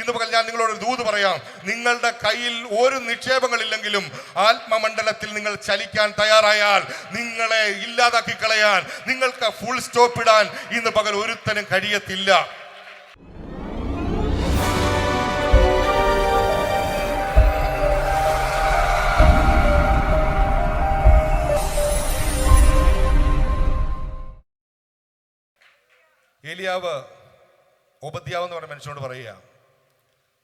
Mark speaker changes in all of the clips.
Speaker 1: ഇന്ന് പകൽ ഞാൻ നിങ്ങളോട് ദൂത് പറയാം. നിങ്ങളുടെ കയ്യിൽ ഒരു നിക്ഷേപങ്ങളില്ലെങ്കിലും ആത്മമണ്ഡലത്തിൽ നിങ്ങൾ ചലിക്കാൻ തയ്യാറായാൽ നിങ്ങളെ ഇല്ലാതാക്കി കളയാൻ നിങ്ങൾക്ക് ഫുൾ സ്റ്റോപ്പ് ഇടാൻ ഇന്ന് പകൽ ഒരുത്തനും കഴിയത്തില്ല. ഏലിയാവ് ഉപദ്യാവ് എന്ന് പറഞ്ഞ മനുഷ്യനോട് പറയുക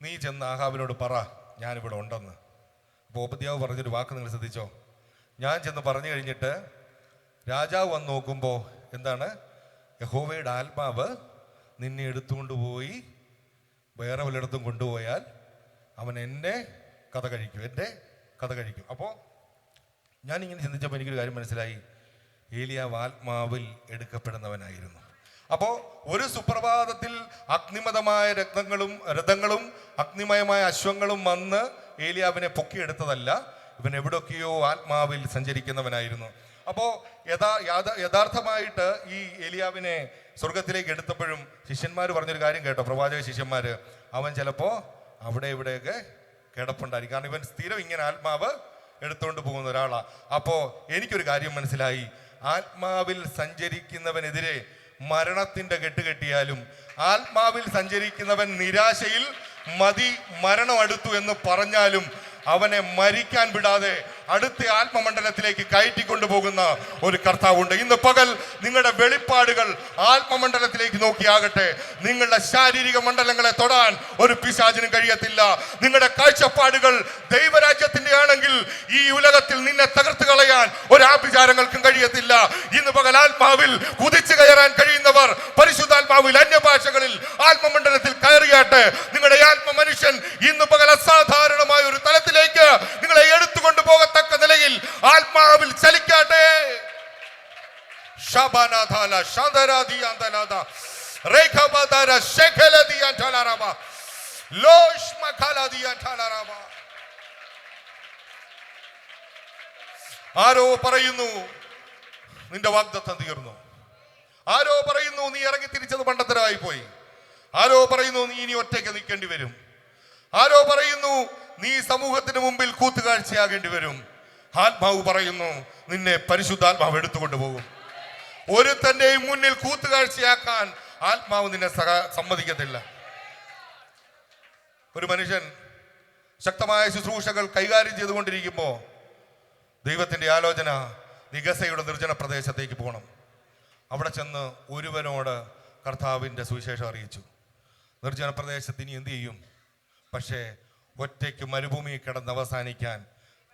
Speaker 1: നീ ചെന്ന് ആഹാബിനോട് പറ ഞാനിവിടെ ഉണ്ടെന്ന്. അപ്പോൾ ഉപദ്യാവ് പറഞ്ഞൊരു വാക്ക് നിങ്ങൾ ശ്രദ്ധിച്ചോ? ഞാൻ ചെന്ന് പറഞ്ഞു കഴിഞ്ഞിട്ട് രാജാവ് വന്ന് നോക്കുമ്പോൾ എന്താണ്? യഹോവയുടെ ആത്മാവ് നിന്നെ എടുത്തുകൊണ്ട് പോയി വേറെ വല്ലയിടത്തും കൊണ്ടുപോയാൽ അവൻ എന്നെ കഥ കഴിക്കും എന്റെ കഥ കഴിക്കും. അപ്പോൾ ഞാനിങ്ങനെ ചിന്തിച്ചപ്പോൾ എനിക്കൊരു കാര്യം മനസ്സിലായി. ഏലിയാവ് ആത്മാവിൽ എടുക്കപ്പെടുന്നവനായിരുന്നു. അപ്പോൾ ഒരു സുപ്രഭാതത്തിൽ അഗ്നിമതമായ രക്തങ്ങളും രഥങ്ങളും അഗ്നിമയമായ അശ്വങ്ങളും വന്ന് ഏലിയാവിനെ പൊക്കിയെടുത്തതല്ല ഇവൻ എവിടൊക്കെയോ ആത്മാവിൽ സഞ്ചരിക്കുന്നവനായിരുന്നു. അപ്പോൾ യഥാ യാഥാ യഥാർത്ഥമായിട്ട് ഈ ഏലിയാവിനെ സ്വർഗത്തിലേക്ക് എടുത്തപ്പോഴും ശിഷ്യന്മാർ പറഞ്ഞൊരു കാര്യം കേട്ടോ പ്രവാചക ശിഷ്യന്മാർ അവൻ ചിലപ്പോൾ അവിടെ ഇവിടെയൊക്കെ കിടപ്പുണ്ടായിരിക്കും. കാരണം ഇവൻ സ്ഥിരം ഇങ്ങനെ ആത്മാവ് എടുത്തുകൊണ്ട് പോകുന്ന ഒരാളാണ് അപ്പോൾ എനിക്കൊരു കാര്യം മനസ്സിലായി. ആത്മാവിൽ സഞ്ചരിക്കുന്നവനെതിരെ മരണത്തിന്റെ കെട്ടുകെട്ടിയാലും ആത്മാവിൽ സഞ്ചരിക്കുന്നവൻ നിരാശയിൽ മതി മരണം അടുത്തു എന്ന് പറഞ്ഞാലും അവനെ മരിക്കാൻ വിടാതെ അടുത്ത ആത്മമണ്ഡലത്തിലേക്ക് കയറ്റിക്കൊണ്ടുപോകുന്ന ഒരു കർത്താവുണ്ട്. ഇന്ന് പകൽ നിങ്ങളുടെ വെളിപ്പാടുകൾ ആത്മമണ്ഡലത്തിലേക്ക് നോക്കിയാകട്ടെ. നിങ്ങളുടെ ശാരീരിക മണ്ഡലങ്ങളെ തൊടാൻ ഒരു പിശാചിനും കഴിയത്തില്ല. നിങ്ങളുടെ കാഴ്ചപ്പാടുകൾ ദൈവരാജ്യത്തിന്റെ ആണെങ്കിൽ ഈ ഉലകത്തിൽ നിന്നെ തകർത്ത് കളയാൻ ഒരു ആഭിചാരങ്ങൾക്കും കഴിയത്തില്ല. ഇന്ന് പകൽ ആത്മാവിൽ കുതിച്ചു കയറാൻ കഴിയുന്നവർ പരിശുദ്ധാത്മാവിൽ അന്യഭാഷകളിൽ ആത്മമണ്ഡലത്തിൽ കയറിയാട്ടെ. നിങ്ങളുടെ ആത്മ മനുഷ്യൻ ഇന്ന് പകൽ അസാധാരണമായ ഒരു തലത്തിലേക്ക് നിങ്ങളെ എടുത്തുകൊണ്ട് പോകത്തക്ക നിലയിൽ ആത്മാവിൽ ചലിക്കാട്ടെ ശബനാഥാല ശാന്തരാധിയാന്തലാദ രേഖബദര ശേഖലദിയാന്തലാരബ ലോഷ്മഖലദിയാന്തലാരബ ആരോ പറയുന്നു നിന്റെ വാഗ്ദത്തം തീർന്നു. ആരോ പറയുന്നു നീ ഇറങ്ങി തിരിച്ചത് പണ്ടത്തരമായി പോയി. ആരോ പറയുന്നു നീ ഇനി ഒറ്റയ്ക്ക് നിൽക്കേണ്ടി വരും. ആരോ പറയുന്നു നീ സമൂഹത്തിന് മുമ്പിൽ കൂത്തുകാഴ്ചയാകേണ്ടി വരും. ആത്മാവ് പറയുന്നു നിന്നെ പരിശുദ്ധാത്മാവ് എടുത്തുകൊണ്ട് പോകും. ഒരുത്തന്റെയും മുന്നിൽ കൂത്തുകാഴ്ചയാക്കാൻ ആത്മാവ് നിന്നെ സഹ സമ്മതിക്കത്തില്ല. ഒരു മനുഷ്യൻ ശക്തമായ ശുശ്രൂഷകൾ കൈകാര്യം ചെയ്തുകൊണ്ടിരിക്കുമ്പോൾ ദൈവത്തിന്റെ ആലോചന നിഗസയുടെ നിർജന പ്രദേശത്തേക്ക് പോകണം അവിടെ ചെന്ന് ഒരുവനോട് കർത്താവിന്റെ സുവിശേഷം അറിയിച്ചു. നിർജന പ്രദേശത്ത് ഇനി എന്ത് ചെയ്യും? പക്ഷേ ഒറ്റയ്ക്ക് മരുഭൂമി കിടന്ന് അവസാനിക്കാൻ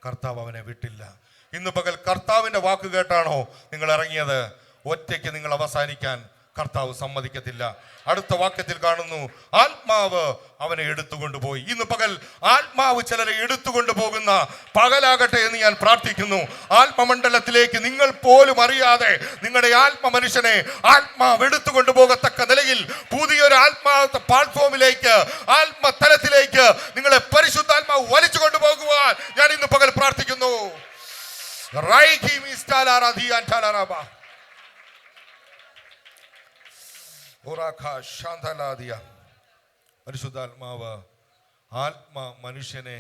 Speaker 1: കർത്താവ് അവനെ വിട്ടില്ല. ഇന്ന് പകൽ കർത്താവിന്റെ വാക്ക് കേട്ടാണോ നിങ്ങൾ ഇറങ്ങിയത്? ഒറ്റയ്ക്ക് നിങ്ങൾ അവസാനിക്കാൻ കർത്താവ് സമ്മതിക്കത്തില്ല. അടുത്ത വാക്യത്തിൽ കാണുന്നു ആത്മാവ് അവനെ എടുത്തുകൊണ്ട് പോയി ഇന്ന് പകൽ ആത്മാവ് ചിലരെ എടുത്തുകൊണ്ട് പോകുന്ന പകലാകട്ടെ എന്ന് ഞാൻ പ്രാർത്ഥിക്കുന്നു. ആത്മമണ്ഡലത്തിലേക്ക് നിങ്ങൾ പോലും അറിയാതെ നിങ്ങളുടെ ആത്മ മനുഷ്യനെ ആത്മാവ് എടുത്തുകൊണ്ട് പോകത്തക്ക നിലയിൽ പുതിയൊരു ആത്മാ പ്ലാറ്റ്ഫോമിലേക്ക് ആത്മതലത്തിലേക്ക് നിങ്ങളെ പരിശുദ്ധാത്മാവ് വലിച്ചു കൊണ്ടുപോകുവാൻ ഞാൻ ഇന്ന് പകൽ പ്രാർത്ഥിക്കുന്നു. റൈഖി ശാന്തലാദിയ. പരിശുദ്ധാത്മാവ് ആത്മ മനുഷ്യനെ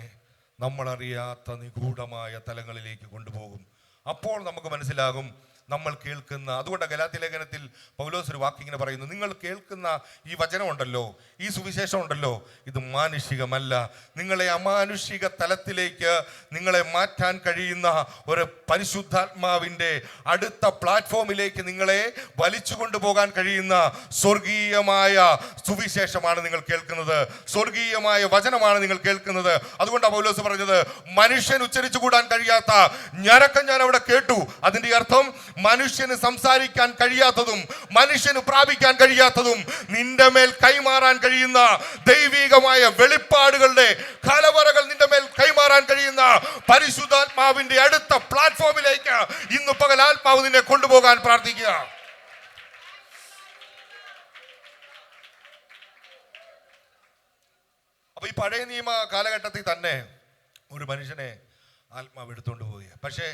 Speaker 1: നമ്മളറിയാത്ത നിഗൂഢമായ തലങ്ങളിലേക്ക് കൊണ്ടുപോകും അപ്പോൾ നമുക്ക് മനസ്സിലാകും നമ്മൾ കേൾക്കുന്ന അതുകൊണ്ട് ഗലാത്തി ലേഖനത്തിൽ പൗലോസ് ഒരു വാക്കിങ്ങനെ പറയുന്നു നിങ്ങൾ കേൾക്കുന്ന ഈ വചനമുണ്ടല്ലോ ഈ സുവിശേഷം ഉണ്ടല്ലോ ഇത് മാനുഷികമല്ല. നിങ്ങളെ അമാനുഷിക തലത്തിലേക്ക് നിങ്ങളെ മാറ്റാൻ കഴിയുന്ന ഒരു പരിശുദ്ധാത്മാവിന്റെ അടുത്ത പ്ലാറ്റ്ഫോമിലേക്ക് നിങ്ങളെ വലിച്ചു കൊണ്ടുപോകാൻ കഴിയുന്ന സ്വർഗീയമായ സുവിശേഷമാണ് നിങ്ങൾ കേൾക്കുന്നത് സ്വർഗീയമായ വചനമാണ് നിങ്ങൾ കേൾക്കുന്നത്. അതുകൊണ്ട് പൗലോസ് പറഞ്ഞത് മനുഷ്യൻ ഉച്ചരിച്ചു കൂടാൻ കഴിയാത്ത ഞരക്കം ഞാൻ അവിടെ കേട്ടു. അതിന്റെ അർത്ഥം മനുഷ്യന് സംസാരിക്കാൻ കഴിയാത്തതും മനുഷ്യന് പ്രാപിക്കാൻ കഴിയാത്തതും നിന്റെ മേൽ കൈമാറാൻ കഴിയുന്ന ദൈവികമായ വെളിപ്പാടുകളുടെ കലവറകൾ നിന്റെ മേൽ കൈമാറാൻ കഴിയുന്ന പരിശുദ്ധാത്മാവിന്റെ അടുത്ത പ്ലാറ്റ്ഫോമിലേക്ക് ഇന്ന് പകൽ ആത്മാവ് നിന്നെ കൊണ്ടുപോകാൻ പ്രാർത്ഥിക്കുക. അപ്പൊ ഈ പഴയ നിയമ കാലഘട്ടത്തിൽ തന്നെ ഒരു മനുഷ്യനെ ആത്മാവ് എടുത്തുകൊണ്ട് പോവുക പക്ഷേ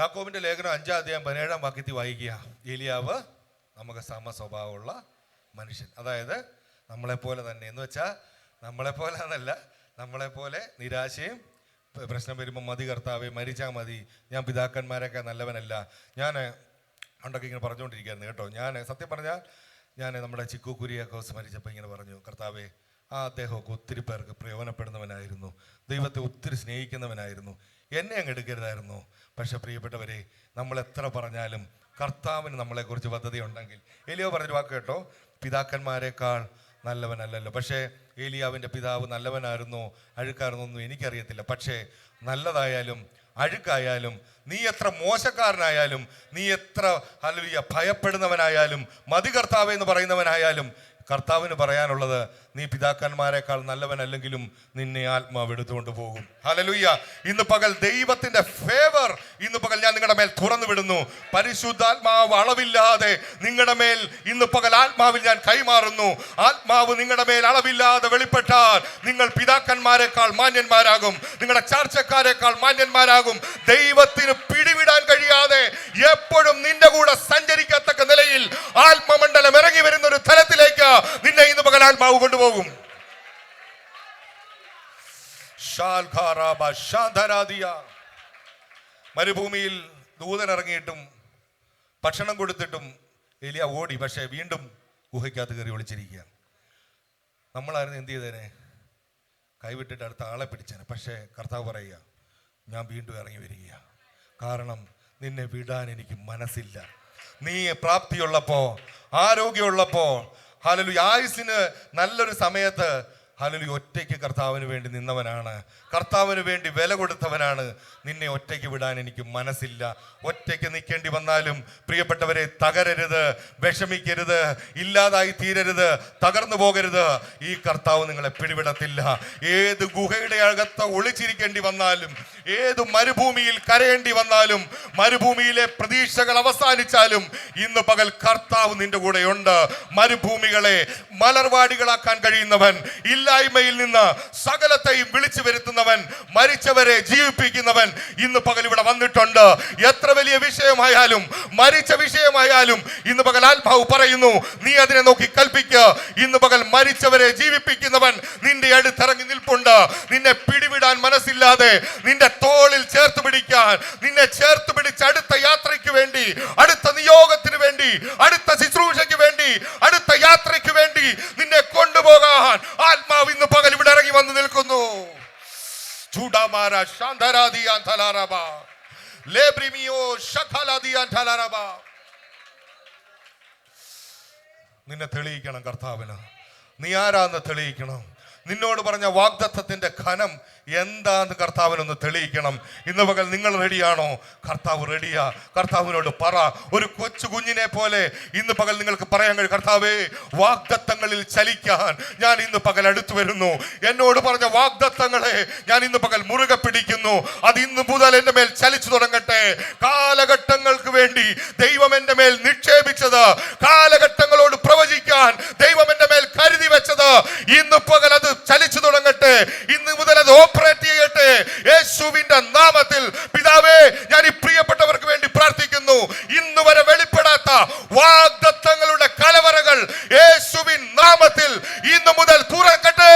Speaker 1: യാക്കോബിന്റെ ലേഖനം അഞ്ചാം അധ്യായം പതിനേഴാം വാക്യത്തിൽ വായിക്കുക. ഏലിയാവ് നമുക്ക് സമ സ്വഭാവമുള്ള മനുഷ്യൻ. അതായത് നമ്മളെപ്പോലെ തന്നെ. എന്ന് വെച്ചാൽ നമ്മളെപ്പോലെ എന്നല്ല നമ്മളെപ്പോലെ നിരാശയും പ്രശ്നം വരുമ്പോൾ മതി കർത്താവെ മരിച്ചാൽ മതി. ഞാൻ പിതാക്കന്മാരൊക്കെ നല്ലവനല്ല. ഞാൻ പണ്ടൊക്കെ ഇങ്ങനെ പറഞ്ഞുകൊണ്ടിരിക്കുകയായിരുന്നു കേട്ടോ. ഞാൻ സത്യം പറഞ്ഞാൽ ഞാൻ നമ്മുടെ ചിക്കു കുര്യാക്കോസ് മരിച്ചപ്പോൾ ഇങ്ങനെ പറഞ്ഞു. കർത്താവെ ആ അദ്ദേഹമൊക്കെ ഒത്തിരി പേർക്ക് പ്രയോജനപ്പെടുന്നവനായിരുന്നു. ദൈവത്തെ ഒത്തിരി സ്നേഹിക്കുന്നവനായിരുന്നു. എന്നെ അങ്ങ് എടുക്കരുതായിരുന്നു. പക്ഷെ പ്രിയപ്പെട്ടവരെ നമ്മൾ എത്ര പറഞ്ഞാലും കർത്താവിന് നമ്മളെക്കുറിച്ച് പദ്ധതി ഉണ്ടെങ്കിൽ എലിയോ പറഞ്ഞൊരു വാക്ക് കേട്ടോ? പിതാക്കന്മാരെക്കാൾ നല്ലവനല്ലല്ലോ. പക്ഷേ ഏലിയാവിന്റെ പിതാവ് നല്ലവനായിരുന്നോ അഴുക്കായിരുന്നോ ഒന്നും എനിക്കറിയത്തില്ല. പക്ഷേ നല്ലതായാലും അഴുക്കായാലും നീ എത്ര മോശക്കാരനായാലും നീ എത്ര ഹല്ലേലൂയ ഭയപ്പെടുന്നവനായാലും മതി കർത്താവ് എന്ന് പറയുന്നവനായാലും കർത്താവിന് പറയാനുള്ളത് നീ പിതാക്കന്മാരെക്കാൾ നല്ലവനല്ലെങ്കിലും നിന്നെ ആത്മാവ് എടുത്തുകൊണ്ട് പോകും. ഹലലുയ്യ ഇന്ന് പകൽ ദൈവത്തിന്റെ ഫേവർ ഇന്ന് പകൽ ഞാൻ നിങ്ങളുടെ മേൽ തുറന്നു വിടുന്നു പരിശുദ്ധാത്മാവ് അളവില്ലാതെ നിങ്ങളുടെ മേൽ ഇന്ന് പകൽ ആത്മാവിൽ ഞാൻ കൈമാറുന്നു. ആത്മാവ് നിങ്ങളുടെ മേൽ അളവില്ലാതെ വെളിപ്പെട്ടാൽ നിങ്ങൾ പിതാക്കന്മാരെക്കാൾ മാന്യന്മാരാകും. നിങ്ങളുടെ ചാർച്ചക്കാരെക്കാൾ മാന്യന്മാരാകും. ദൈവത്തിന് പിടിവിടാൻ കഴിയാതെ എപ്പോഴും നിന്റെ കൂടെ സഞ്ചരിക്കത്തക്ക നിലയിൽ ആത്മമണ്ഡലം ഇറങ്ങി വരുന്ന ഒരു തലത്തിലേക്ക് നിന്നെ ഇന്ന് പകൽ ആത്മാവ് കൊണ്ടുപോകും ശാന്തരാദിയ. മരുഭൂമിയിൽ ദൂതൻ ഇറങ്ങിയിട്ടും ഭക്ഷണം കൊടുത്തിട്ടും എലിയ ഓടി. പക്ഷേ വീണ്ടും ഗുഹയ്ക്കകത്ത് കയറി ഒളിച്ചിരിക്കുക. നമ്മളായിരുന്നു എന്ത് ചെയ്തേനെ? കൈവിട്ടിട്ട് അടുത്ത ആളെ പിടിച്ചേനെ. പക്ഷേ കർത്താവ് പറയുക ഞാൻ വീണ്ടും ഇറങ്ങി വരിക കാരണം നിന്നെ വിടാൻ എനിക്ക് മനസ്സില്ല. നീ പ്രാപ്തിയുള്ളപ്പോ ആരോഗ്യമുള്ളപ്പോ ഹലലു ആയുസിന് നല്ലൊരു സമയത്ത് ഹലലു ഒറ്റയ്ക്ക് കർത്താവിന് വേണ്ടി നിന്നവനാണ്. കർത്താവിന് വേണ്ടി വില കൊടുത്തവനാണ്. നിന്നെ ഒറ്റയ്ക്ക് വിടാൻ എനിക്ക് മനസ്സില്ല. ഒറ്റയ്ക്ക് നിൽക്കേണ്ടി വന്നാലും പ്രിയപ്പെട്ടവരെ തകരരുത് വിഷമിക്കരുത് ഇല്ലാതായി തീരരുത് തകർന്നു പോകരുത്. ഈ കർത്താവ് നിങ്ങളെ പിടിവിടത്തില്ല. ഏത് ഗുഹയുടെ അകത്ത് ഒളിച്ചിരിക്കേണ്ടി വന്നാലും ഏത് മരുഭൂമിയിൽ കരയേണ്ടി വന്നാലും മരുഭൂമിയിലെ പ്രതീക്ഷകൾ അവസാനിച്ചാലും ഇന്ന് പകൽ കർത്താവ് നിന്റെ കൂടെയുണ്ട്. മരുഭൂമികളെ മലർവാടികളാക്കാൻ കഴിയുന്നവൻ ഇല്ലായ്മയിൽ നിന്ന് സകലത്തെയും വിളിച്ചു വരുത്തുന്നവൻ മരിച്ചവരെ ജീവിപ്പിക്കുന്നവൻ ഇന്ന് പകൽ ഇവിടെ വന്നിട്ടുണ്ട്. എത്ര വലിയ വിഷയമായാലും മരിച്ച വിഷയമായാലും ഇന്ന് പകൽ ആത്മാവ് പറയുന്നു നീ അതിനെ നോക്കി കൽപ്പിക്കുക ഇന്ന് പകൽ മരിച്ചവരെ ജീവിപ്പിക്കുന്നവൻ നിന്റെ അടുത്തിറങ്ങി നിൽപ്പുണ്ട്. നിന്നെ പിടിവിടാൻ മനസ്സില്ലാതെ നിന്റെ തോളിൽ ചേർത്ത് പിടിക്കാൻ നിന്നെ ചേർത്ത് പിടിച്ച് അടുത്ത യാത്രയ്ക്ക് വേണ്ടി അടുത്ത നിയോഗത്തിന് വേണ്ടി അടുത്ത ശുശ്രൂഷയ്ക്ക് വേണ്ടി അടുത്ത യാത്രയ്ക്ക് വേണ്ടി നിന്നെ കൊണ്ടുപോകാൻ ആത്മാവ് ഇന്ന് പകൽ ഇവിടെ ഇറങ്ങി വന്ന് നിൽക്കുന്നു. നിന്നെ തെളിയിക്കണം കർത്താവിന്. നീ ആരാന്ന് തെളിയിക്കണം? നിന്നോട് പറഞ്ഞ വാഗ്ദത്തത്തിന്റെ ഘനം എന്താന്ന് കർത്താവിനൊന്ന് തെളിയിക്കണം. ഇന്ന് പകൽ നിങ്ങൾ റെഡിയാണോ? കർത്താവ് റെഡിയാ. കർത്താവിനോട് പറ. ഒരു കൊച്ചു കുഞ്ഞിനെ പോലെ ഇന്ന് പകൽ നിങ്ങൾക്ക് പറയാൻ കഴിയും. കർത്താവേ വാഗ്ദത്തങ്ങളിൽ ചലിക്കാൻ ഞാൻ ഇന്ന് പകൽ അടുത്തു വരുന്നു. എന്നോട് പറഞ്ഞ വാഗ്ദത്തങ്ങളെ ഞാൻ ഇന്ന് പകൽ മുറുകെ പിടിക്കുന്നു. അത് ഇന്ന് മുതൽ എന്റെ മേൽ ചലിച്ചു തുടങ്ങട്ടെ. കാലഘട്ടങ്ങൾക്ക് വേണ്ടി ദൈവം എന്റെ മേൽ നിക്ഷേപിച്ചത്. കാലഘട്ടങ്ങളോട് പ്രവചിക്കാൻ ദൈവം എന്റെ മേൽ ഇന്ന് പകൽ അത് ചലിച്ചു തുടങ്ങട്ടെ. ഇന്ന് മുതൽ അത് ഓപ്പറേറ്റ് ചെയ്യട്ടെ. യേശുവിന്റെ നാമത്തിൽ പിതാവേ ഞാൻ ഈ പ്രിയപ്പെട്ടവർക്ക് വേണ്ടി പ്രാർത്ഥിക്കുന്നു. ഇന്ന് വരെ വെളിപ്പെടാത്ത വാഗ്ദത്തങ്ങളുടെ കലവറകൾ യേശുവിൻ നാമത്തിൽ ഇന്ന് മുതൽ തുറക്കട്ടെ.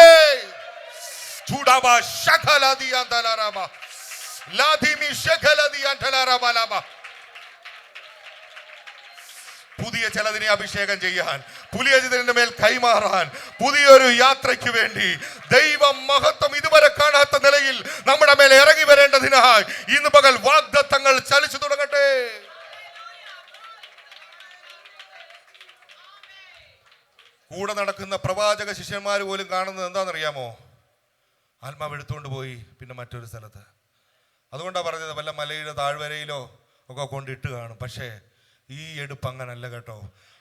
Speaker 1: പുതിയ ചിലതിനെ അഭിഷേകം ചെയ്യാൻ പുതിയ ചിലതിന്റെ മേൽ കൈമാറാൻ പുതിയൊരു യാത്രയ്ക്ക് വേണ്ടി ദൈവം മഹത്വം ഇതുവരെ കാണാത്ത നിലയിൽ നമ്മുടെ മേലെ ഇറങ്ങി വരേണ്ടതിനായി ഇന്ന് പകൽ വാഗ്ദത്തങ്ങൾ ചലിച്ചു തുടങ്ങട്ടെ. കൂടെ നടക്കുന്ന പ്രവാചക ശിഷ്യന്മാർ പോലും കാണുന്നത് എന്താണെന്നറിയാമോ? ആത്മാവ് എടുത്തുകൊണ്ട് പോയി പിന്നെ മറ്റൊരു സ്ഥലത്ത്. അതുകൊണ്ടാണ് പറഞ്ഞത് വല്ല മലയുടെ താഴ്വരയിലോ ഒക്കെ കൊണ്ടിട്ട് കാണും. പക്ഷേ ഈ എടുപ്പ് അങ്ങനല്ല കേട്ടോ.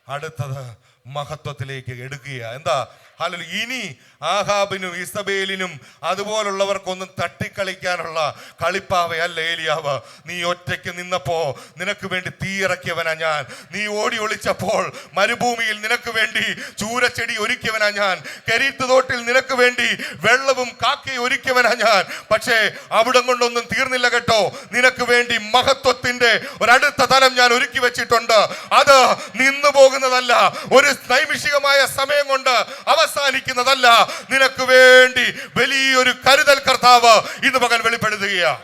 Speaker 1: അടുത്തത് മഹത്വത്തിലേക്ക് എടുക്കുക എന്താ? അല്ല ഇനി ആഹാബിനും ഇസബേലിനും അതുപോലുള്ളവർക്കൊന്നും തട്ടിക്കളിക്കാനുള്ള കളിപ്പാവയല്ല ഏലിയാവ്. നീ ഒറ്റയ്ക്ക് നിന്നപ്പോ നിനക്ക് വേണ്ടി തീയിറക്കിയവനാ ഞാൻ. നീ ഓടി ഒളിച്ചപ്പോൾ മരുഭൂമിയിൽ നിനക്ക് വേണ്ടി ചൂരച്ചെടി ഒരുക്കിയവനാ ഞാൻ. കരീത്ത് തോട്ടിൽ നിനക്ക് വേണ്ടി വെള്ളവും കാക്കയും ഒരുക്കിയവനാ ഞാൻ. പക്ഷേ അവിടം കൊണ്ടൊന്നും തീർന്നില്ല കേട്ടോ. നിനക്ക് വേണ്ടി മഹത്വത്തിന്റെ ഒരടുത്ത തലം ഞാൻ ഒരുക്കി വെച്ചിട്ടുണ്ട്. അത് നിന്നു പോകുന്നതല്ല. ഒരു നൈമിഷികമായ സമയം കൊണ്ട് അവസാനിക്കുന്നതല്ല. നിനക്ക് വേണ്ടി വലിയൊരു കരുതൽ കർത്താവ് ഇന്ന് പകൽ വെളിപ്പെടുത്തുകയാ.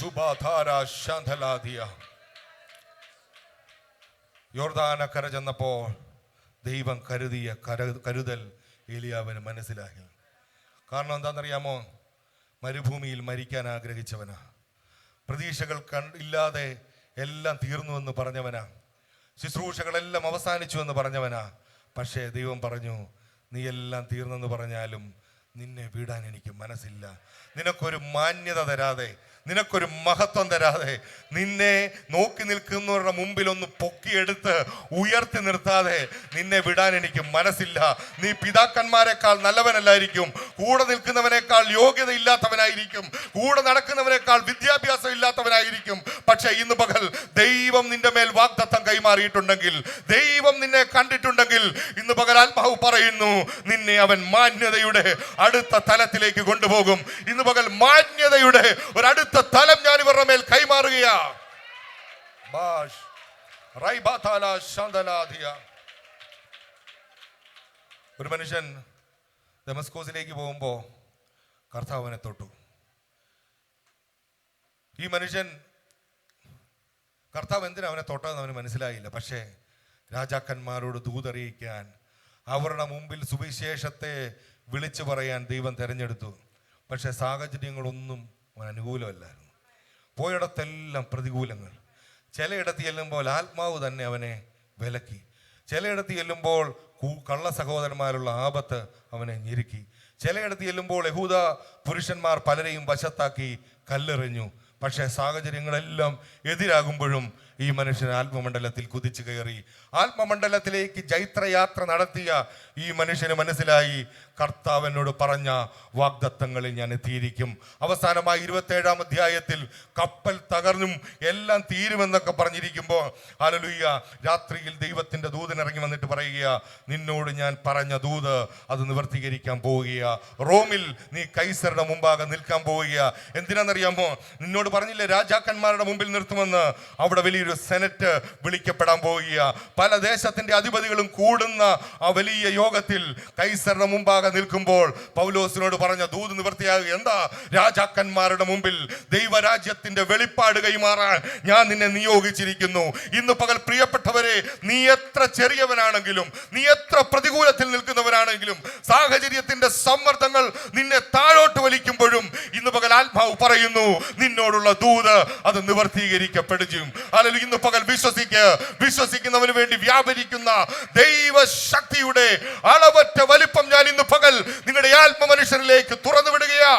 Speaker 1: ശുഭാധാര ശാന്തലാദിയ ചെന്നപ്പോൾ ദൈവം കരുതിയ കര കരുതൽ ഏലിയാവിന് മനസ്സിലാക്കി കാരണം എന്താണെന്നറിയാമോ? മരുഭൂമിയിൽ മരിക്കാൻ ആഗ്രഹിച്ചവനാ. പ്രതീക്ഷകൾ കണ്ടില്ലാതെ എല്ലാം തീർന്നു എന്ന് പറഞ്ഞവനാ. ശുശ്രൂഷകളെല്ലാം അവസാനിച്ചു എന്ന് പറഞ്ഞവനാ. പക്ഷേ ദൈവം പറഞ്ഞു നീ എല്ലാം തീർന്നെന്ന് പറഞ്ഞാലും നിന്നെ വിടാൻ എനിക്ക് മനസ്സില്ല. നിനക്കൊരു മാന്യത തരാതെ നിനക്കൊരു മഹത്വം തരാതെ നിന്നെ നോക്കി നിൽക്കുന്നവരുടെ മുമ്പിൽ ഒന്ന് പൊക്കിയെടുത്ത് ഉയർത്തി നിർത്താതെ നിന്നെ വിടാൻ എനിക്ക് മനസ്സില്ല. നീ പിതാക്കന്മാരെക്കാൾ നല്ലവനല്ലായിരിക്കും. കൂടെ നിൽക്കുന്നവനേക്കാൾ യോഗ്യത ഇല്ലാത്തവനായിരിക്കും കൂടെ നടക്കുന്നവനേക്കാൾ വിദ്യാഭ്യാസം ഇല്ലാത്തവനായിരിക്കും പക്ഷേ ഇന്ന് പകൽ ദൈവം നിന്റെ മേൽ വാഗ്ദത്തം കൈമാറിയിട്ടുണ്ടെങ്കിൽ ദൈവം നിന്നെ കണ്ടിട്ടുണ്ടെങ്കിൽ ഇന്ന് പകൽ ആത്മാവ് പറയുന്നു നിന്നെ അവൻ മാന്യതയുടെ അടുത്ത തലത്തിലേക്ക് കൊണ്ടുപോകും. ഇന്ന് പകൽ മാന്യതയുടെ ഒരു തലം ഞാൻ ഇവരുടെ മേൽ കൈമാറുകയാണ്. ഒരു മനുഷ്യൻ ദമസ്കോസിലേക്ക് പോകുമ്പോൾ കർത്താവിനെ തൊട്ടു. ഈ മനുഷ്യൻ കർത്താവ് എന്തിനാ അവനെ തൊട്ടതെന്ന് അവന് മനസ്സിലായില്ല. പക്ഷേ രാജാക്കന്മാരോട് ദൂതറിയിക്കാൻ അവരുടെ മുമ്പിൽ സുവിശേഷത്തെ വിളിച്ചു പറയാൻ ദൈവം തിരഞ്ഞെടുത്തു. പക്ഷേ സാഹചര്യങ്ങളൊന്നും അവന് അനുകൂലമല്ലായിരുന്നു. പോയിടത്തെല്ലാം പ്രതികൂലങ്ങൾ. ചിലയിടത്ത് ചെല്ലുമ്പോൾ ആത്മാവ് തന്നെ അവനെ വിലക്കി. ചിലയിടത്ത് ചെല്ലുമ്പോൾ കള്ള സഹോദരന്മാരുള്ള ആപത്ത് അവനെ ഞെരുക്കി. ചിലയിടത്ത് ചെല്ലുമ്പോൾ യഹൂദ പുരുഷന്മാർ പലരെയും വശത്താക്കി കല്ലെറിഞ്ഞു. പക്ഷേ സാഹചര്യങ്ങളെല്ലാം എതിരാകുമ്പോഴും ഈ മനുഷ്യൻ ആത്മമണ്ഡലത്തിൽ കുതിച്ചു കയറി. ആത്മമണ്ഡലത്തിലേക്ക് ജൈത്രയാത്ര നടത്തിയ ഈ മനുഷ്യന് മനസ്സിലായി. കർത്താവിനോട് പറഞ്ഞ വാഗ്ദത്തങ്ങളിൽ ഞാൻ എത്തിയിരിക്കും. അവസാനമായി ഇരുപത്തേഴാം അധ്യായത്തിൽ കപ്പൽ തകർന്നും എല്ലാം തീരുമെന്നൊക്കെ പറഞ്ഞിരിക്കുമ്പോൾ അലലുയ്യ രാത്രിയിൽ ദൈവത്തിന്റെ ദൂതൻ ഇറങ്ങി വന്നിട്ട് പറയുക നിന്നോട് ഞാൻ പറഞ്ഞ ദൂത് അത് നിവർത്തീകരിക്കാൻ പോവുകയാ. റോമിൽ നീ കൈസറുടെ മുമ്പാകെ നിൽക്കാൻ പോവുകയാ. എന്തിനാണെന്നറിയാമോ? നിന്നോട് പറഞ്ഞില്ലേ രാജാക്കന്മാരുടെ മുമ്പിൽ നിർത്തുമെന്ന്. അവിടെ വലിയൊരു സെനറ്റ് വിളിക്കപ്പെടാൻ പോവുകയാ. പല ദേശത്തിന്റെ അധിപതികളും കൂടുന്ന ആ വലിയ യോഗത്തിൽ കൈസറിന് മുമ്പാകെ നിൽക്കുമ്പോൾ പൗലോസിനോട് പറഞ്ഞ ദൂത് നിവൃത്തിയാകുക. എന്താ? രാജാക്കന്മാരുടെ മുമ്പിൽ ദൈവരാജ്യത്തിന്റെ വെളിപ്പാട് കൈമാറാൻ ഞാൻ നിന്നെ നിയോഗിച്ചിരിക്കുന്നു. ഇന്ന് പകൽ പ്രിയപ്പെട്ടവരെ നീ എത്ര ചെറിയവനാണെങ്കിലും നീ എത്ര പ്രതികൂലത്തിൽ നിൽക്കുന്നവനാണെങ്കിലും സാഹചര്യത്തിന്റെ സമ്മർദ്ദങ്ങൾ നിന്നെ താഴോട്ട് വലിക്കുമ്പോഴും ഇന്ന് പകൽ ആത്മാവ് പറയുന്നു നിന്നോടുള്ള ദൂത് അത് നിവർത്തീകരിക്കപ്പെടുകയും അല്ലെങ്കിൽ ഇന്ന് പകൽ വിശ്വസിക്ക്. വിശ്വസിക്കുന്നവന് വേണ്ടി വ്യാപരിക്കുന്ന ദൈവശക്തിയുടെ അളവറ്റ വലിപ്പം ഞാൻ ഇന്ന് പകൽ നിങ്ങളുടെ ആത്മ മനുഷ്യരിലേക്ക് തുറന്നു വിടുകയാ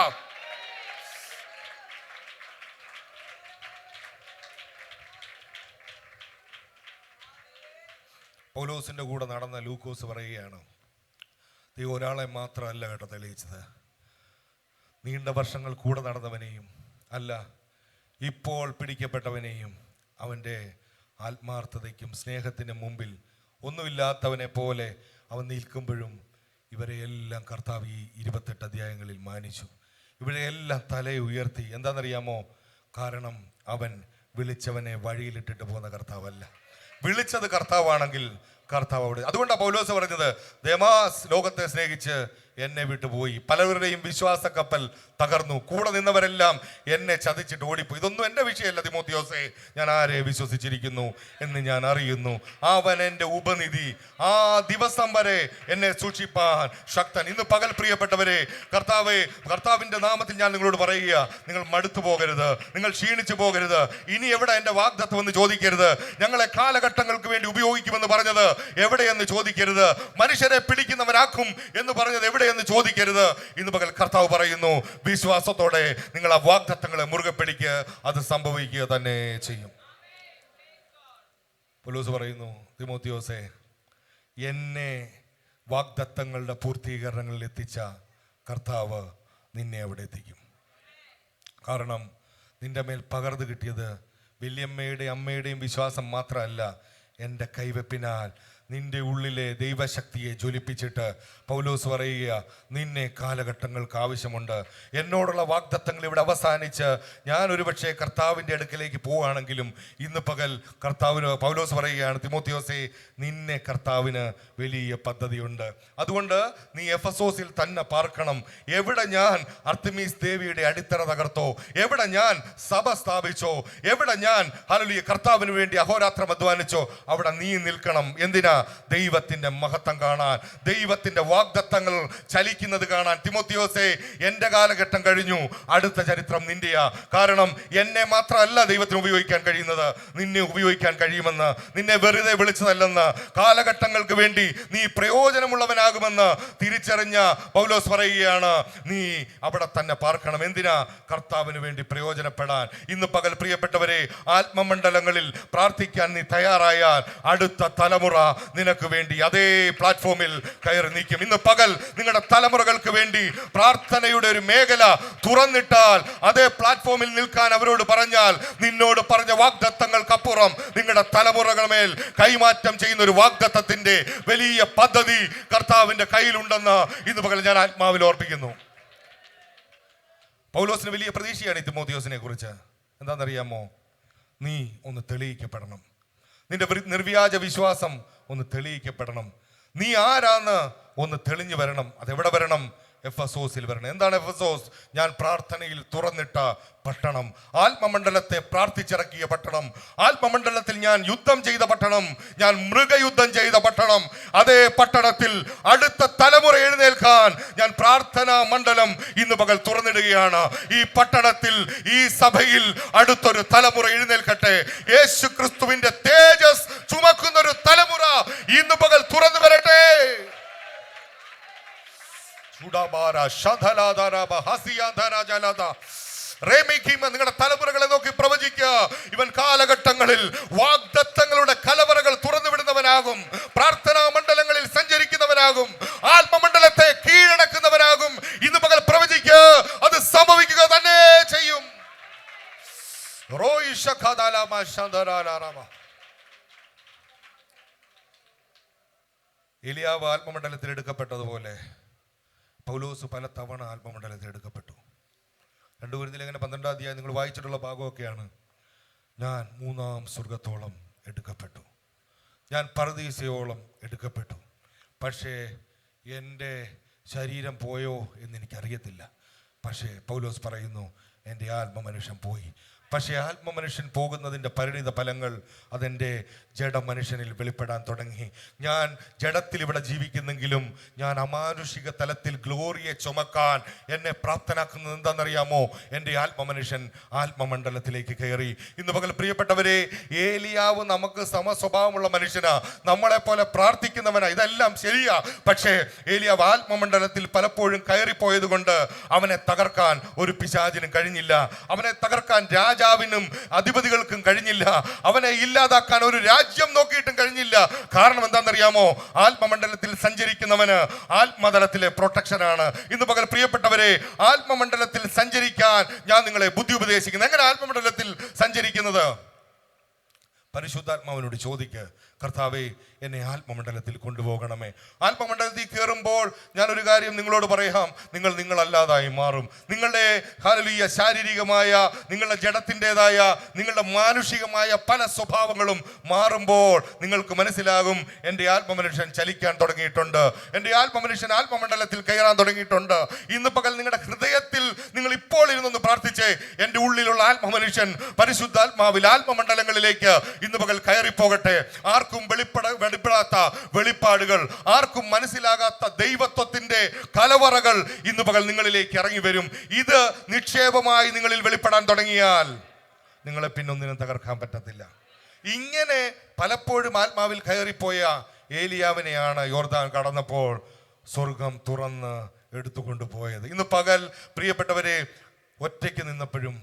Speaker 1: പൗലോസിന്റെ കൂടെ നടന്ന ലൂക്കോസ് പറയുകയാണ് ഈ ഒരാളെ മാത്രമല്ല കേട്ടോ തെളിയിച്ചത്. നീണ്ട വർഷങ്ങൾ കൂടെ നടന്നവനെയും അല്ല ഇപ്പോൾ പിടിക്കപ്പെട്ടവനെയും അവന്റെ ആത്മാർത്ഥതയ്ക്കും സ്നേഹത്തിന് മുമ്പിൽ ഒന്നുമില്ലാത്തവനെ പോലെ അവൻ നിൽക്കുമ്പോഴും ഇവരെയെല്ലാം കർത്താവ് ഈ ഇരുപത്തെട്ട് അധ്യായങ്ങളിൽ മാനിച്ചു. ഇവരെയെല്ലാം തലയെ ഉയർത്തി. എന്താണെന്നറിയാമോ? കാരണം അവൻ വിളിച്ചവനെ വഴിയിലിട്ടിട്ട് പോകുന്ന കർത്താവല്ല. വിളിച്ചത് കർത്താവാണെങ്കിൽ കർത്താവ് അവിടെ. അതുകൊണ്ടാണ് പൗലോസ് പറഞ്ഞത് ദേമാസ് ലോകത്തെ സ്നേഹിച്ച് എന്നെ വിട്ടുപോയി. പലവരുടെയും വിശ്വാസ കപ്പൽ തകർന്നു. കൂടെ നിന്നവരെല്ലാം എന്നെ ചതിച്ചിട്ട് ഓടിപ്പോയി. ഇതൊന്നും എന്റെ വിഷയമല്ല തിമോത്തിയോസേ. ഞാൻ ആരെ വിശ്വസിച്ചിരിക്കുന്നു എന്ന് ഞാൻ അറിയുന്നു. അവൻ എന്റെ ഉപനിധി. ആ ദിവസം വരെ എന്നെ സൂക്ഷിപ്പാൻ ശക്തൻ. ഇന്ന് പകൽ പ്രിയപ്പെട്ടവരെ കർത്താവെ കർത്താവിന്റെ നാമത്തിൽ ഞാൻ നിങ്ങളോട് പറയുക നിങ്ങൾ മടുത്തു പോകരുത്. നിങ്ങൾ ക്ഷീണിച്ചു പോകരുത്. ഇനി എവിടെ എന്റെ വാഗ്ദത്വം എന്ന് ചോദിക്കരുത്. ഞങ്ങളെ കാലഘട്ടങ്ങൾക്ക് വേണ്ടി ഉപയോഗിക്കുമെന്ന് പറഞ്ഞത് എവിടെയെന്ന് ചോദിക്കരുത്. മനുഷ്യരെ പിടിക്കുന്നവരാക്കും എന്ന് പറഞ്ഞത് എവിടെയെന്ന് ചോദിക്കരുത്. ഇന്ന് പകൽ കർത്താവ് പറയുന്നു വിശ്വാസത്തോടെ നിങ്ങൾ ആ വാഗ്ദത്തങ്ങളെ മുറുകെ പിടിക്കുക അത് സംഭവിക്കുക തന്നെ ചെയ്യും. പൊലൂസ് പറയുന്നു തിമോത്തിയോസേ എന്നെ വാഗ്ദത്തങ്ങളുടെ പൂർത്തീകരണങ്ങളിൽ എത്തിച്ച കർത്താവ് നിന്നെ അവിടെ എത്തിക്കും. കാരണം നിന്റെ മേൽ പകർന്നു കിട്ടിയത് വലിയമ്മയുടെയും അമ്മയുടെയും വിശ്വാസം മാത്രമല്ല എന്റെ കൈവെപ്പിനാൽ നിന്റെ ഉള്ളിലെ ദൈവശക്തിയെ ജ്വലിപ്പിച്ചിട്ട് പൗലോസ് പറയുക നിന്നെ കാലഘട്ടങ്ങൾക്ക് ആവശ്യമുണ്ട്. എന്നോടുള്ള വാഗ്ദത്തങ്ങൾ ഇവിടെ അവസാനിച്ച് ഞാൻ ഒരുപക്ഷെ കർത്താവിന്റെ അടുക്കിലേക്ക് പോവുകയാണെങ്കിലും ഇന്ന് പകൽ കർത്താവിന് പൗലോസ് പറയുകയാണ് തിമോത്തിയോസെ നിന്നെ കർത്താവിന് വലിയ പദ്ധതിയുണ്ട്. അതുകൊണ്ട് നീ എഫസോസിൽ തന്നെ പാർക്കണം. എവിടെ ഞാൻ അർത്തിമീസ് ദേവിയുടെ അടിത്തറ തകർത്തോ? എവിടെ ഞാൻ സഭ സ്ഥാപിച്ചോ? എവിടെ ഞാൻ ഹലലിയ കർത്താവിന് വേണ്ടി അഹോരാത്രം അധ്വാനിച്ചോ? അവിടെ നീ നിൽക്കണം. എന്തിനാ? ദൈവത്തിന്റെ മഹത്വം കാണാൻ ദൈവത്തിന്റെ വാഗ്ദത്തങ്ങൾ ചലിക്കുന്നത് കാണാൻ. തിമോത്തിയോസേ എന്റെ കാലഘട്ടം കഴിഞ്ഞു. അടുത്ത ചരിത്രം നിന്റെയാ. കാരണം എന്നെ മാത്രമല്ല ദൈവത്തിന് ഉപയോഗിക്കാൻ കഴിയുന്നത്. നിന്നെ ഉപയോഗിക്കാൻ കഴിയുമെന്ന് നിന്നെ വെറുതെ വിളിച്ചതല്ലെന്ന് കാലഘട്ടങ്ങൾക്ക് വേണ്ടി നീ പ്രയോജനമുള്ളവനാകുമെന്ന് തിരിച്ചറിഞ്ഞ പൗലോസ് പറയുകയാണ്. നീ അവിടെ തന്നെ പാർക്കണം. എന്തിനാ? കർത്താവിന് വേണ്ടി പ്രയോജനപ്പെടാൻ. ഇന്ന് പകൽ പ്രിയപ്പെട്ടവരെ ആത്മമണ്ഡലങ്ങളിൽ പ്രാർത്ഥിക്കാൻ നീ തയ്യാറായാൽ അടുത്ത തലമുറ നിനക്ക് വേണ്ടി അതേ പ്ലാറ്റ്ഫോമിൽ കയറി നീക്കും ഇന്ന് പകൽ നിങ്ങളുടെ തലമുറകൾക്ക് വേണ്ടി പ്രാർത്ഥനയുടെ ഒരു മേഖല തുറന്നിട്ടാൽ അതേ പ്ലാറ്റ്ഫോമിൽ നിൽക്കാൻ അവരോട് പറഞ്ഞാൽ നിന്നോട് പറഞ്ഞ വാഗ്ദത്തങ്ങൾക്കപ്പുറം നിങ്ങളുടെ തലമുറകളുമേൽ കൈമാറ്റം ചെയ്യുന്ന ഒരു വാഗ്ദത്തത്തിന്റെ വലിയ പദ്ധതി കർത്താവിന്റെ കയ്യിലുണ്ടെന്ന് ഇന്ന് പകൽ ഞാൻ ആത്മാവിൽ ഓർപ്പിക്കുന്നു. പൗലോസിന് വലിയ പ്രതീക്ഷയാണ് തിമോത്തിയോസിനെ കുറിച്ച് എന്താണെന്നറിയാമോ? നീ ഒന്ന് തെളിയിക്കപ്പെടണം. നിന്റെ നിർവ്യാജ വിശ്വാസം ഒന്ന് തെളിയിക്കപ്പെടണം. നീ ആരാന്ന് ഒന്ന് തെളിഞ്ഞു വരണം. അതെവിടെ വരണം? എഫസോസിൽ വരണം. എന്താണ് എഫസോസ്? ഞാൻ പ്രാർത്ഥനയിൽ തുറന്നിട്ട പട്ടണം. ആത്മമണ്ഡലത്തെ പ്രാർത്ഥിച്ചിറക്കിയ പട്ടണം. ആത്മമണ്ഡലത്തിൽ ഞാൻ യുദ്ധം ചെയ്ത പട്ടണം. ഞാൻ മൃഗയുദ്ധം ചെയ്ത പട്ടണം. അതേ പട്ടണത്തിൽ അടുത്ത തലമുറ എഴുന്നേൽക്കാൻ ഞാൻ പ്രാർത്ഥനാ മണ്ഡലം ഇന്ന് പകൽ തുറന്നിടുകയാണ്. ഈ പട്ടണത്തിൽ ഈ സഭയിൽ അടുത്തൊരു തലമുറ എഴുന്നേൽക്കട്ടെ. യേശു ക്രിസ്തുവിന്റെ തേജസ് ചുമക്കുന്നൊരു തലമുറ ഇന്ന് പകൽ തുറന്നു വരട്ടെ. നിങ്ങളുടെ തലമുറകളെ നോക്കി പ്രവചിക്കുക. ഇവൻ കാലഘട്ടങ്ങളിൽ വാഗ്ദത്തങ്ങളുടെ കലവറകൾ തുറന്നു വിടുന്നവനാകും പ്രാർത്ഥനാ മണ്ഡലങ്ങളിൽ സഞ്ചരിക്കുന്നവനാകും. ആത്മമണ്ഡലത്തെ കീഴടക്കുന്നവനാകും. ഇന്ന് പകൽ പ്രവചിക്കുക അത് സംഭവിക്കുക തന്നെ ചെയ്യും. എലിയാവ് ആത്മമണ്ഡലത്തിൽ എടുക്കപ്പെട്ടതുപോലെ പൗലോസ് പല തവണ ആത്മമണ്ഡലത്തിൽ എടുക്കപ്പെട്ടു. രണ്ടു കുരുന്നിൽ അങ്ങനെ പന്ത്രണ്ടാം അധ്യായം നിങ്ങൾ വായിച്ചിട്ടുള്ള ഭാഗമൊക്കെയാണ്. ഞാൻ മൂന്നാം സ്വർഗത്തോളം എടുക്കപ്പെട്ടു. ഞാൻ പറദീസയോളം എടുക്കപ്പെട്ടു. പക്ഷേ എന്റെ ശരീരം പോയോ എന്ന് എനിക്കറിയത്തില്ല. പക്ഷേ പൗലോസ് പറയുന്നു എന്റെ ആത്മമനുഷ്യൻ പോയി. പക്ഷേ ആത്മമനുഷ്യൻ പോകുന്നതിന്റെ പരിണിത ഫലങ്ങൾ അതെന്റെ ജഡമനുഷ്യനിൽ വെളിപ്പെടാൻ തുടങ്ങി. ഞാൻ ജഡത്തിൽ ഇവിടെ ജീവിക്കുന്നെങ്കിലും ഞാൻ അമാനുഷിക തലത്തിൽ ഗ്ലോറിയെ ചുമക്കാൻ എന്നെ പ്രാപ്തനാക്കുന്നത് എന്താണെന്നറിയാമോ? എന്റെ ആത്മമനുഷ്യൻ ആത്മമണ്ഡലത്തിലേക്ക് കയറി. ഇന്ന് പകൽ പ്രിയപ്പെട്ടവരെ ഏലിയാവ് നമുക്ക് സമസ്വഭാവമുള്ള മനുഷ്യനാ. നമ്മളെപ്പോലെ പ്രാർത്ഥിക്കുന്നവനാ. ഇതെല്ലാം ശരിയാ. പക്ഷേ ഏലിയാവ് ആത്മമണ്ഡലത്തിൽ പലപ്പോഴും കയറിപ്പോയത് കൊണ്ട് അവനെ തകർക്കാൻ ഒരു പിശാചിനും കഴിഞ്ഞില്ല. അവനെ തകർക്കാൻ രാജാവിനും അധിപതികൾക്കും കഴിഞ്ഞില്ല. അവനെ ഇല്ലാതാക്കാൻ ഒരു രാജ്യം നോക്കിയിട്ടും കഴിഞ്ഞില്ല. കാരണം എന്താണെന്നറിയാമോ? ആത്മമണ്ഡലത്തിൽ സഞ്ചരിക്കുന്നവന് ആത്മതലത്തിലെ പ്രൊട്ടക്ഷനാണ് ഇന്ന് പകൽ പ്രിയപ്പെട്ടവരെ ആത്മമണ്ഡലത്തിൽ സഞ്ചരിക്കാൻ ഞാൻ നിങ്ങളെ ബുദ്ധി ഉപദേശിക്കുന്നു എങ്ങനെ ആത്മമണ്ഡലത്തിൽ സഞ്ചരിക്കുന്നത്? പരിശുദ്ധാത്മാവിനോട് ചോദിക്ക്. കർത്താവെ എന്നെ ആത്മമണ്ഡലത്തിൽ കൊണ്ടുപോകണമേ. ആത്മമണ്ഡലത്തിൽ കയറുമ്പോൾ ഞാനൊരു കാര്യം നിങ്ങളോട് പറയാം. നിങ്ങൾ നിങ്ങളല്ലാതായി മാറും. നിങ്ങളുടെ ഹാലലീയ ശാരീരികമായ നിങ്ങളുടെ ജഡത്തിന്റെതായ നിങ്ങളുടെ മാനുഷികമായ പല സ്വഭാവങ്ങളും മാറുമ്പോൾ നിങ്ങൾക്ക് മനസ്സിലാകും എന്റെ ആത്മമനുഷ്യൻ ചലിക്കാൻ തുടങ്ങിയിട്ടുണ്ട്. എന്റെ ആത്മമനുഷ്യൻ ആത്മമണ്ഡലത്തിൽ കയറാൻ തുടങ്ങിയിട്ടുണ്ട്. ഇന്ന് പകൽ നിങ്ങളുടെ ഹൃദയത്തിൽ നിങ്ങൾ ഇപ്പോൾ ഇരുന്നൊന്ന് പ്രാർത്ഥിച്ചേ എന്റെ ഉള്ളിലുള്ള ആത്മമനുഷ്യൻ പരിശുദ്ധാത്മാവിൽ ആത്മമണ്ഡലങ്ങളിലേക്ക് ഇന്ന് പകൽ കയറിപ്പോകട്ടെ. ആർക്കും വെളിപ്പെട വെളിപ്പെടാത്ത വെളിപ്പാടുകൾ ആർക്കും മനസ്സിലാകാത്ത ദൈവത്വത്തിന്റെ കലവറകൾ ഇന്ന് പകൽ നിങ്ങളിലേക്ക് ഇറങ്ങി വരും. ഇത് നിക്ഷേപമായി നിങ്ങളിൽ വെളിപ്പെടാൻ തുടങ്ങിയാൽ നിങ്ങളെ പിന്നൊന്നിനും തകർക്കാൻ പറ്റത്തില്ല. ഇങ്ങനെ പലപ്പോഴും ആത്മാവിൽ കയറിപ്പോയ ഏലിയാവിനെയാണ് യോർദാൻ കടന്നപ്പോൾ സ്വർഗം തുറന്ന് എടുത്തുകൊണ്ടുപോയത്. ഇന്ന് പകൽ പ്രിയപ്പെട്ടവരെ ഒറ്റയ്ക്ക് നിന്നപ്പോഴും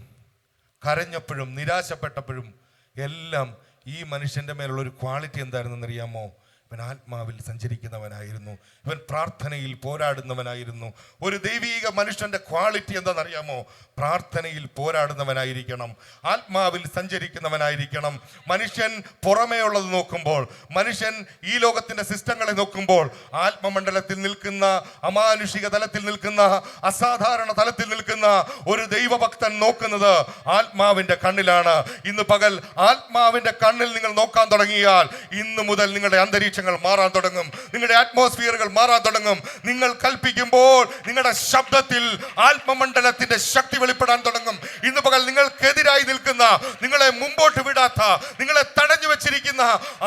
Speaker 1: കരഞ്ഞപ്പോഴും നിരാശപ്പെട്ടപ്പോഴും എല്ലാം ഈ മനുഷ്യന്റെ മേലുള്ള ഒരു ക്വാളിറ്റി എന്തായിരുന്നെന്ന് അറിയാമോ ഇവൻ ആത്മാവിൽ സഞ്ചരിക്കുന്നവനായിരുന്നു. ഇവൻ പ്രാർത്ഥനയിൽ പോരാടുന്നവനായിരുന്നു. ഒരു ദൈവീക മനുഷ്യന്റെ ക്വാളിറ്റി എന്താണെന്നറിയാമോ? പ്രാർത്ഥനയിൽ പോരാടുന്നവനായിരിക്കണം. ആത്മാവിൽ സഞ്ചരിക്കുന്നവനായിരിക്കണം. മനുഷ്യൻ പുറമേ ഉള്ളത് നോക്കുമ്പോൾ മനുഷ്യൻ ഈ ലോകത്തിന്റെ സിസ്റ്റങ്ങളെ നോക്കുമ്പോൾ ആത്മമണ്ഡലത്തിൽ നിൽക്കുന്ന അമാനുഷിക തലത്തിൽ നിൽക്കുന്ന അസാധാരണ തലത്തിൽ നിൽക്കുന്ന ഒരു ദൈവഭക്തൻ നോക്കുന്നത് ആത്മാവിന്റെ കണ്ണിലാണ്. ഇന്ന് പകൽ ആത്മാവിന്റെ കണ്ണിൽ നിങ്ങൾ നോക്കാൻ തുടങ്ങിയാൽ ഇന്ന് മുതൽ നിങ്ങളുടെ അന്തരീക്ഷങ്ങൾ മാറാൻ തുടങ്ങും. നിങ്ങളുടെ അറ്റ്മോസ്ഫിയറുകൾ മാറാൻ തുടങ്ങും. നിങ്ങൾ കൽപ്പിക്കുമ്പോൾ നിങ്ങളുടെ ശബ്ദത്തിൽ ആത്മമണ്ഡലത്തിന്റെ ശക്തി വെളിപ്പെടാൻ തുടങ്ങും. ഇന്ന് പകൽ നിങ്ങൾക്കെതിരായി നിൽക്കുന്ന നിങ്ങളെ മുമ്പോട്ട് വിടാത്ത നിങ്ങളെ തടഞ്ഞു വെച്ചിരിക്കുന്ന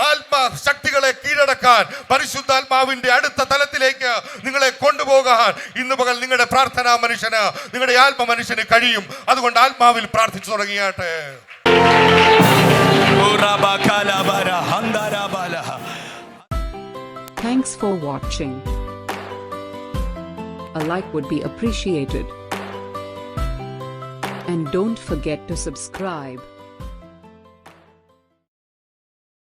Speaker 1: ആത്മ ശക്തികളെ കീഴടക്കാൻ പരിശുദ്ധാത്മാവിന്റെ അടുത്ത തലത്തിലേക്ക് നിങ്ങളെ കൊണ്ടുപോകാൻ ഇന്ന് പകൽ നിങ്ങളുടെ പ്രാർത്ഥനാ മനുഷ്യന് നിങ്ങളുടെ ആത്മ മനുഷ്യന് കഴിയും. അതുകൊണ്ട് ആത്മാവിൽ പ്രാർത്ഥിച്ചു തുടങ്ങിയാട്ടെ.
Speaker 2: Urabakalabara handarabalaha.
Speaker 3: Thanks for watching. A like would be appreciated. And don't forget to subscribe.